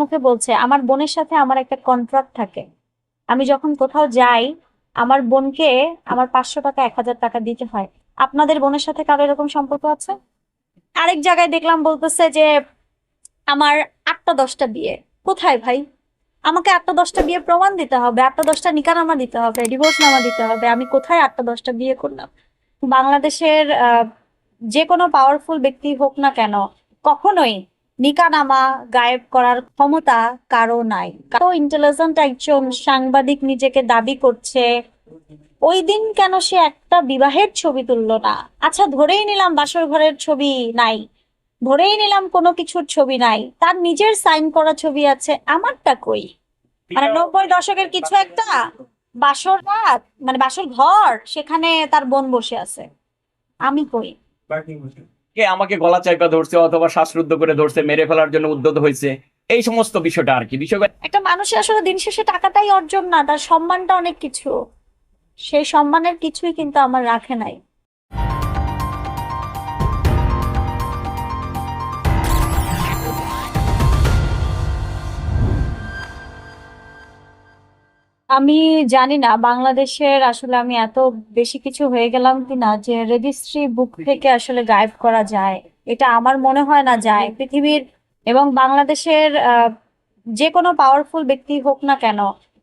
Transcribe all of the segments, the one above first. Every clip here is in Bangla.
মুখে বলছে, আমার বোনের সাথে আমার একটা কন্ট্রাক্ট থাকে। আমি যখন কোথাও যাই, আমার বোনকে আমার পাঁচশো টাকা, এক হাজার টাকা দিতে হয়। আপনাদের বোনের সাথে কারও এরকম সম্পর্ক আছে? আরেক জায়গায় দেখলাম বলতেছে যে, আমার আটটা দশটা বিয়ে। কোথায় ভাই? আমাকে আটটা দশটা বিয়ে প্রমাণ দিতে হবে। আটটা দশটা নিকানামা দিতে হবে ডিভোর্স নামা দিতে হবে। আমি কোথায় আটটা দশটা বিয়ে করলাম? বাংলাদেশের যে কোনো পাওয়ারফুল ব্যক্তি হোক না কেন, কখনোই নিকানামা গায়েব করার ক্ষমতা কারও নাই। কারও ইন্টেলিজেন্ট একজন সাংবাদিক নিজেকে দাবি করছে ওই দিন কেন সে একটা বিবাহের ছবি তুললো না? আচ্ছা ধরেই নিলাম বাসর ঘরের ছবি নাই ধরেই নিলাম কোনো কিছুর ছবি নাই তার নিজের সাইন করা ছবি আছে আমারটা কই? মানে নব্বই দশকের কিছু একটা বাসর রাত মানে বাসর ঘর সেখানে তার বোন বসে আছে আমি কই? কে আমাকে গলা চাইপা ধরছে অথবা শ্বাসরুদ্ধ করে ধরছে, মেরে ফেলার জন্য উদ্যত হয়েছে? এই সমস্ত বিষয়টা আর কি। বিষয় একটা মানুষের আসলে দিন শেষে টাকাটাই অর্জন না, তার সম্মানটা অনেক কিছু। সেই সম্মানের কিছুই কিন্তু আমার রাখে নাই। আমি জানি না বাংলাদেশের আসলে আমি এত বেশি কিছু হয়ে গেলাম কিনা যে রেজিস্ট্রি বুক থেকে আসলে গায়েব করা যায়। এটা আমার মনে হয় না যায়। পৃথিবীর এবং বাংলাদেশের যে কোনো পাওয়ারফুল ব্যক্তি হোক না কেন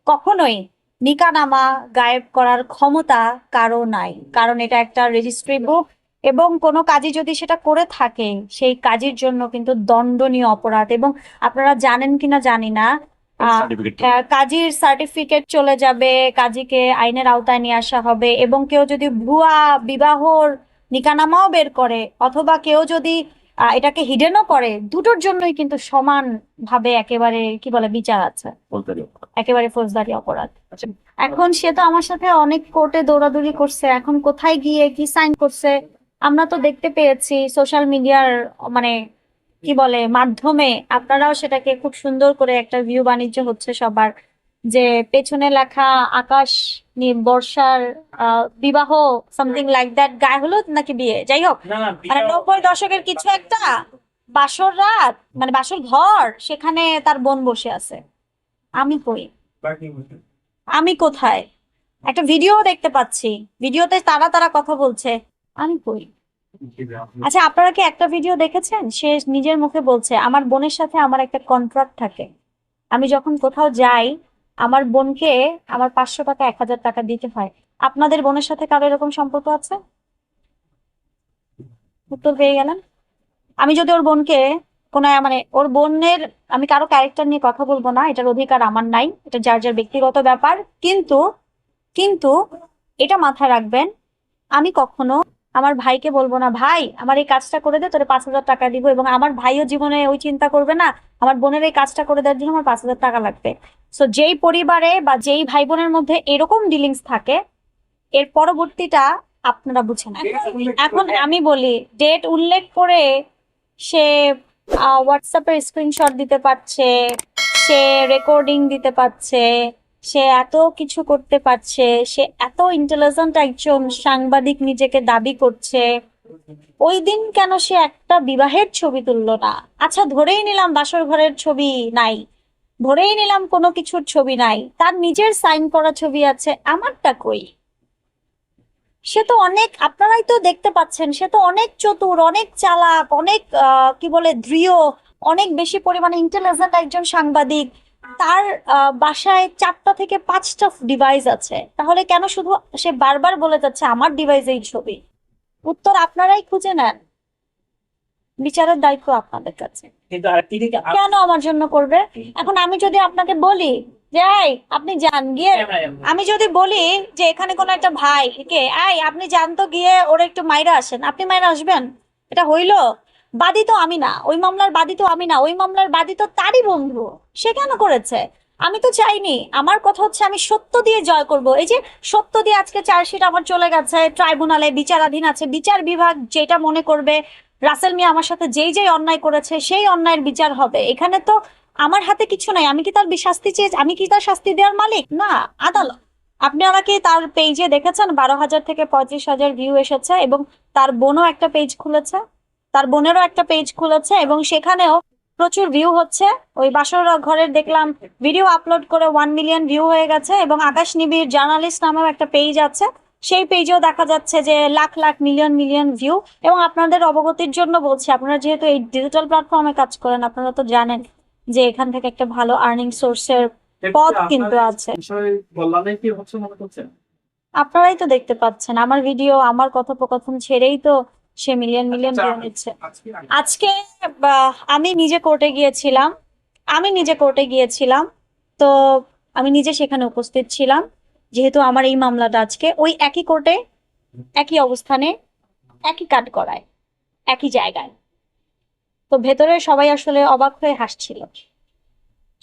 কখনোই নিকানামা গায়েব করার ক্ষমতা কারও নাই। কারণ এটা একটা রেজিস্ট্রি বুক এবং কোনো কাজই যদি সেটা করে থাকে সেই কাজের জন্য কিন্তু দণ্ডনীয় অপরাধ এবং আপনারা জানেন কিনা জানি না কাজীর সার্টিফিকেট চলে যাবে কাজীকে আইনের আওতায় নিয়ে আসা হবে এবং কেউ যদি ভুয়া বিবাহর নিকানামাও বের করে অথবা কেউ যদি এটাকে হিডেনও করে দুটোর জন্যই কিন্তু সমান ভাবে একেবারে কি বলে বিচার আছে। একেবারে ফৌজদারি অপরাধ। আচ্ছা। এখন সে তো আমার সাথে অনেক কোর্টে দৌড়াদৌড়ি করছে এখন কোথায় গিয়ে কি সাইন করছে আমরা তো দেখতে পেয়েছি সোশ্যাল মিডিয়ার মানে কি বলে মাধ্যমে আপনারাও সেটাকে খুব সুন্দর করে একটা ভিউ বাণিজ্য হচ্ছে সবার যে পেছনে লেখা আকাশ বর্ষার বিবাহ সামথিং লাইক দ্যাট গায়ে হলো নাকি বিয়ে? যাই হোক মানে নব্বই দশকের কিছু একটা বাসর রাত মানে বাসর ঘর সেখানে তার বোন বসে আছে। আমি কই? আমি কোথায়? একটা ভিডিও দেখতে পাচ্ছি। ভিডিওতে তারা তারা কথা বলছে। আমি কই? আচ্ছা আপনারা কি একটা ভিডিও দেখেছেন? সে নিজের মুখে বলছে, আমার বোনের সাথে আমার একটা কন্ট্রাক্ট থাকে। আমি যখন কোথাও যাই, আমার বোনকে আমার পাঁচশো টাকা, এক হাজার টাকা দিতে হয়। আপনাদের বোনের সাথে কারও এরকম সম্পর্ক আছে? উত্তর পেয়ে গেলেন আমি যদি ওর বোনকে কোনো মানে ওর বোনের, আমি কারও ক্যারেক্টার নিয়ে কথা বলব না, এটার অধিকার আমার নাই, এটা যার যার ব্যক্তিগত ব্যাপার। কিন্তু কিন্তু এটা মাথায় রাখবেন, আমি কখনো আমার ভাইকে বলব না ভাই আমার এই কাজটা করে দে তোরে পাঁচ হাজার টাকা দিব এবং আমার ভাইও জীবনে ওই চিন্তা করবে না আমার বোনের এই কাজটা করে দেওয়ার জন্য আমার পাঁচ হাজার টাকা লাগবে। সো যেই পরিবারে বা যেই ভাই বোনের মধ্যে এরকম ডিলিংস থাকে এর পরবর্তীটা আপনারা বুঝেন। এখন আমি বলি ডেট উল্লেখ করে সে হোয়াটসঅ্যাপের স্ক্রিনশট দিতে পারছে সে রেকর্ডিং দিতে পারছে সে এত কিছু করতে পারছে, সে এত ইন্টেলিজেন্ট একজন সাংবাদিক নিজেকে দাবি করছে। ওই দিন কেন সে একটা বিবাহের ছবি তুললো না? আচ্ছা ধরেই নিলাম বাসর ঘরের ছবি নাই। ধরেই নিলাম কোনো কিছুর ছবি নাই। তার নিজের সাইন করা ছবি আছে, আমারটা কই? সে তো অনেক, আপনারাই তো দেখতে পাচ্ছেন, সে তো অনেক চতুর, অনেক চালাক, অনেক কি বলে, দৃঢ়, অনেক বেশি পরিমাণে ইন্টেলিজেন্ট একজন সাংবাদিক। তার বাসায় চারটা থেকে পাঁচটা ডিভাইস আছে। তাহলে কেন শুধু সে বারবার বলে যাচ্ছে আমার ডিভাইসে এই ছবি উত্তর আপনারাই খুঁজে নেন। বিচারের দায়িত্ব আপনাদের কাছে। কেন আমার জন্য করবে? এখন আমি যদি আপনাকে বলি যে এই আপনি যান গিয়ে আমি যদি বলি যে এখানে কোনো একটা ভাই কে এই আপনি যান তো গিয়ে ওরা একটু মাইরা আসেন। আপনি মাইরা আসবেন? এটা হইল? বাদী তো আমি না, ওই মামলার বাদী তো আমি না, ওই মামলার বাদী তো তারই বন্ধু। সে কেন করেছে? আমি তো চাইনি। আমার কথা হচ্ছে আমি সত্য দিয়ে জয় করব। এই যে সত্য দিয়ে আজকে চার্জশিট আমার চলে গেছে, ট্রাইব্যুনালে বিচারাধীন আছে, বিচার বিভাগ যেটা মনে করবে, রাসেল মিয়া আমার সাথে যেই যেই অন্যায় করেছে, সেই অন্যায়ের বিচার হবে। এখানে তো আমার হাতে কিছু নাই। আমি কি তার শাস্তি চেয়ে আমি কি তার শাস্তি দেওয়ার মালিক? না, আদালত। আপনারা কি তার পেজে দেখেছেন? বারো হাজার থেকে পঁয়ত্রিশ হাজার ভিউ এসেছে এবং তার বোনও একটা পেজ খুলেছে? তার বোনেরও একটা পেজ খুলেছে এবং সেখানেও প্রচুর ভিউ হচ্ছে। ওই বাসর ঘরের দেখলাম ভিডিও আপলোড করে ওয়ান মিলিয়ন ভিউ হয়ে গেছে এবং আকাশ নিবিড় জার্নালিস্ট নামেও একটা পেজ আছে। সেই পেজেও দেখা যাচ্ছে যে lakh lakh million million view এবং আপনাদের অবগতির জন্য বলছি আপনারা যেহেতু এই ডিজিটাল প্ল্যাটফর্মে কাজ করেন আপনারা তো জানেন যে এখান থেকে একটা ভালো আর্নিং সোর্সের পথ কিন্তু আছে। আপনারাই তো দেখতে পাচ্ছেন আমার ভিডিও আমার কথোপকথন ছেড়েই তো সে মিলিয়ন মিলিয়ন আচ্ছা, ভিউ নিচ্ছে। আজকে আমি নিজে কোর্টে গিয়েছিলাম। আমি নিজে কোর্টে গিয়েছিলাম। তো আমি নিজে সেখানে উপস্থিত ছিলাম। যেহেতু আমার এই মামলাটা আজকে ওই একই কোর্টে একই অবস্থানে একই কাট করায় একই জায়গায়। তো ভেতরে সবাই আসলে অবাক হয়ে হাসছিল।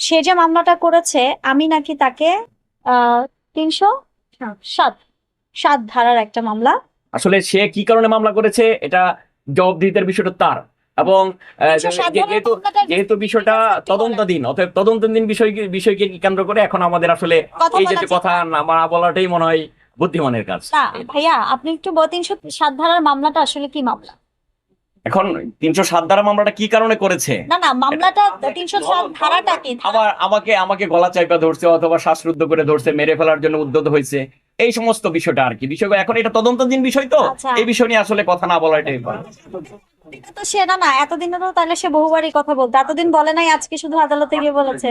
সে যে মামলাটা করেছে আমি নাকি তাকে আহ তিনশো সাত সাত ধারার একটা মামলা আসলে সে কি কারণে মামলা করেছে এটা জবাবদিহিতার বিষয়টা তার। এবং ধারার যেহেতু যেহেতু বিষয়টা তদন্তাধীন অতএব তদন্তাধীন বিষয় বিষয়কে কেন্দ্র করে এখন আমাদের আসলে এই যে কথা না না বলাটাই মনে হয় বুদ্ধিমানের কাজ। না ভাইয়া আপনি একটু তিনশো সাত ধারার মামলাটা আসলে কি মামলা? এখন তিনশো সাত ধারা মামলাটা কি কারণে করেছে? না না মামলাটা তিনশো সাত ধারাটা কি? আবার আমাকে আমাকে গলা চাইপা ধরছে অথবা শ্বাসরুদ্ধ করে ধরছে মেরে ফেলার জন্য উদ্যত হয়েছে। এই সমস্ত বিষয়টা আর কি। বিষয়গুলো এখন এটা তদন্তাধীন বিষয় তো। আচ্ছা। এই বিষয় নিয়ে আসলে কথা না বলাটাই ভালো। তো সে না না এতদিন তো তাহলে সে বহুবারই কথা বলতো। এতদিন বলে নাই আজকে শুধু আদালতে গিয়ে বলেছে।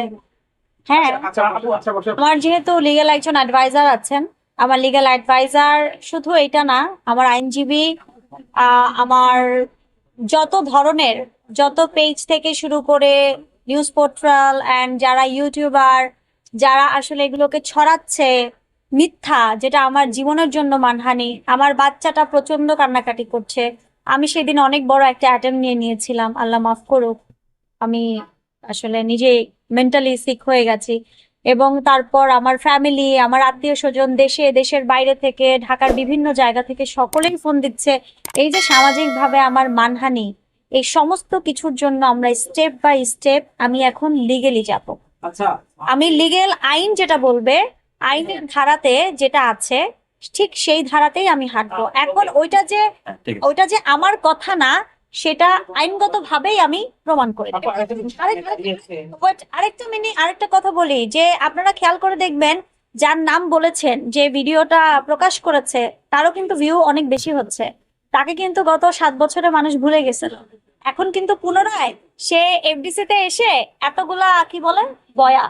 হ্যাঁ। আচ্ছা আচ্ছা আমার যেহেতু লিগ্যাল একজন অ্যাডভাইজার আছেন আমার লিগ্যাল অ্যাডভাইজার শুধু এটা না আমার আইনজীবী আহ, আমার যত ধরনের যত পেজ থেকে শুরু করে নিউজ পোর্টাল অ্যান্ড যারা ইউটিউবার যারা আসলে এগুলোকে ছড়াচ্ছে মিথ্যা যেটা আমার জীবনের জন্য মানহানি। আমার বাচ্চাটা প্রচণ্ড কান্নাকাটি করছে। আমি সেদিন অনেক বড় একটা অ্যাটেম্প নিয়ে নিয়েছিলাম। আল্লাহ মাফ করুক। আমি আসলে নিজে মেন্টালি সিক হয়ে গেছি। এবং তারপর আমার ফ্যামিলি আমার আত্মীয় স্বজন দেশে দেশের বাইরে থেকে ঢাকার বিভিন্ন জায়গা থেকে সকলেই ফোন দিচ্ছে। এই যে সামাজিকভাবে আমার মানহানি এই সমস্ত কিছুর জন্য আমরা স্টেপ বাই স্টেপ আমি এখন লিগেলি যাব। আচ্ছা আমি লিগেল আইন যেটা বলবে আইনের ধারাতে যেটা আছে ঠিক সেই ধারাতেই আমি হাঁটবো। এখন ওইটা যে ওইটা যে আমার কথা না সেটা আইনগত ভাবেই আমি প্রমাণ করে আরেকটা জিনিস আরেকটা- কথা বলি যে আপনারা খেয়াল করে দেখবেন যার নাম বলেছেন যে ভিডিওটা প্রকাশ করেছে তারও কিন্তু ভিউ অনেক বেশি হচ্ছে। তাকে কিন্তু গত সাত বছরে মানুষ ভুলে গেছিল এখন কিন্তু পুনরায় সে এফডিসি তে এসে এতগুলা কি বলে বয়া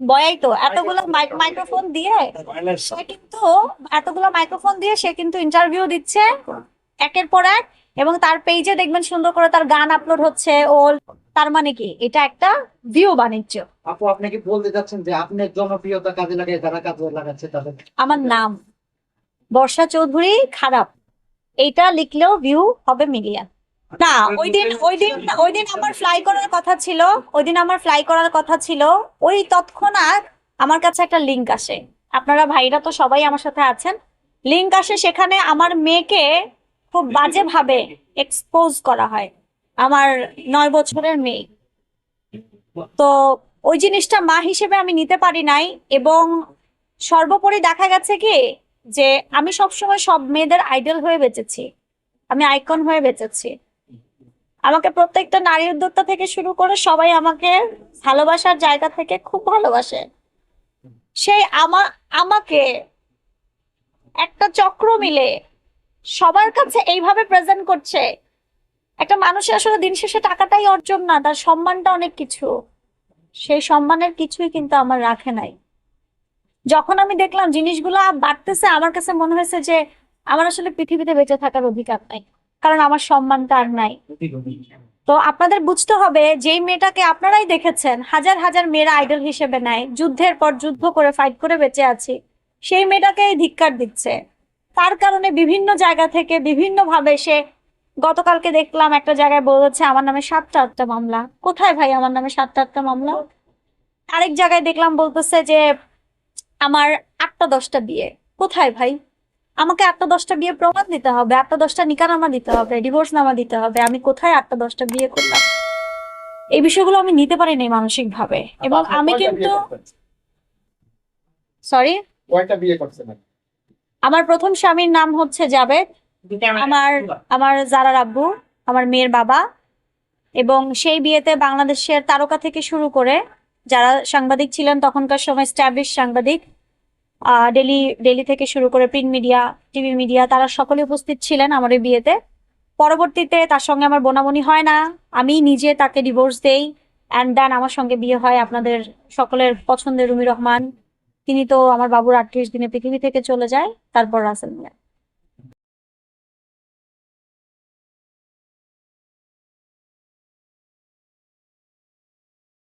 বয়াই তো এতগুলা মাইক্রোফোন দিয়ে সে কিন্তু এতগুলো মাইক্রোফোন দিয়ে সে কিন্তু ইন্টারভিউ দিচ্ছে একের পর এক এবং তার পেজে দেখবেন সুন্দর করে তার গান আপলোড হচ্ছে ও তার মানে কি? এটা একটা ভিউ বাণিজ্য। আপু আপনি কি বলতে চাচ্ছেন যে আপনার জনপ্রিয়তা কাজে লাগে যারা কাজে লাগাচ্ছে তাদের? আমার নাম বর্ষা চৌধুরী খারাপ। এইটা লিখলেও ভিউ হবে মিলিয়ন না ওই দিন ওই দিন ওই দিন আমার ফ্লাই করার কথা ছিল ওই দিন আমার ফ্লাই করার কথা ছিল ওই তৎক্ষণাৎ আমার কাছে একটা লিংক আসে। আপনারা ভাইরা তো সবাই আমার সাথে আছেন। লিংক আসে সেখানে আমার মেয়েকে খুব বাজেভাবে এক্সপোজ করা হয় আমার নয় বছরের মেয়ে। তো ওই জিনিসটা মা হিসেবে আমি নিতে পারি নাই এবং সর্বোপরি দেখা গেছে কি যে আমি সবসময় সব মেয়েদের আইডল হয়ে বেঁচেছি আমি আইকন হয়ে বেঁচেছি। আমাকে প্রত্যেকটা নারী উদ্যোক্তা থেকে শুরু করে সবাই আমাকে ভালোবাসার জায়গা থেকে খুব ভালোবাসে। সেই আমা, আমাকে একটা চক্র মিলে সবার কাছে এইভাবে প্রেজেন্ট করছে। একটা মানুষের আসলে দিন শেষে টাকাটাই অর্জন না, তার সম্মানটা অনেক কিছু। সেই সম্মানের কিছুই কিন্তু আমার রাখে নাই। যখন আমি দেখলাম জিনিসগুলো বাড়তেছে, আমার কাছে মনে হয়েছে যে আমার আসলে পৃথিবীতে বেঁচে থাকার অধিকার নাই। কারণ আমার সম্মানটা আর নাই। তো আপনাদের বুঝতে হবে, যেই মেয়েটাকে আপনারাই দেখেছেন, হাজার হাজার মেয়েরা আইডল হিসেবে নেয়, যুদ্ধের পর যুদ্ধ করে ফাইট করে বেঁচে আছি, সেই মেয়েটাকেই ধিক্কার দিচ্ছে। তার কারণে বিভিন্ন জায়গা থেকে বিভিন্ন ভাবে সে, গতকালকে দেখলাম একটা জায়গায় বলেছে, আমার নামে সাতটা আটটা মামলা। কোথায় ভাই আমার নামে সাতটা আটটা মামলা? আরেক জায়গায় দেখলাম বলতেছে যে, আমার আটটা দশটা বিয়ে। কোথায় ভাই? আমাকে আটটা দশটা বিয়ে প্রমাণ দিতে হবে আটটা দশটা নিকানামা দিতে হবে ডিভোর্স নামা দিতে হবে আমি কোথায় আটটা দশটা বিয়ে করলাম? এই বিষয়গুলো আমি নিতে পারি নাই মানসিক ভাবে এবং আমি কিন্তু সরি কয়টা বিয়ে করছেন আপনি? আমার প্রথম স্বামীর নাম হচ্ছে জাবেদ আমার আমার জারার আব্বু আমার মেয়ের বাবা এবং সেই বিয়েতে বাংলাদেশের তারকা থেকে শুরু করে যারা সাংবাদিক ছিলেন তখনকার সময় স্ট্যাবলিশ সাংবাদিক ডেলি ডেলি থেকে শুরু করে প্রিন্ট মিডিয়া টিভি মিডিয়া তারা সকলে উপস্থিত ছিলেন আমার এই বিয়েতে। পরবর্তীতে তার সঙ্গে আমার বোনাবনি হয় না। আমি নিজে তাকে ডিভোর্স দেই। অ্যান্ড দেন আমার সঙ্গে বিয়ে হয় আপনাদের সকলের পছন্দের রুমি রহমান। তিনি তো আমার বাবুর আটত্রিশ দিনে পৃথিবী থেকে চলে যায়, তারপর রাসেল মিয়া।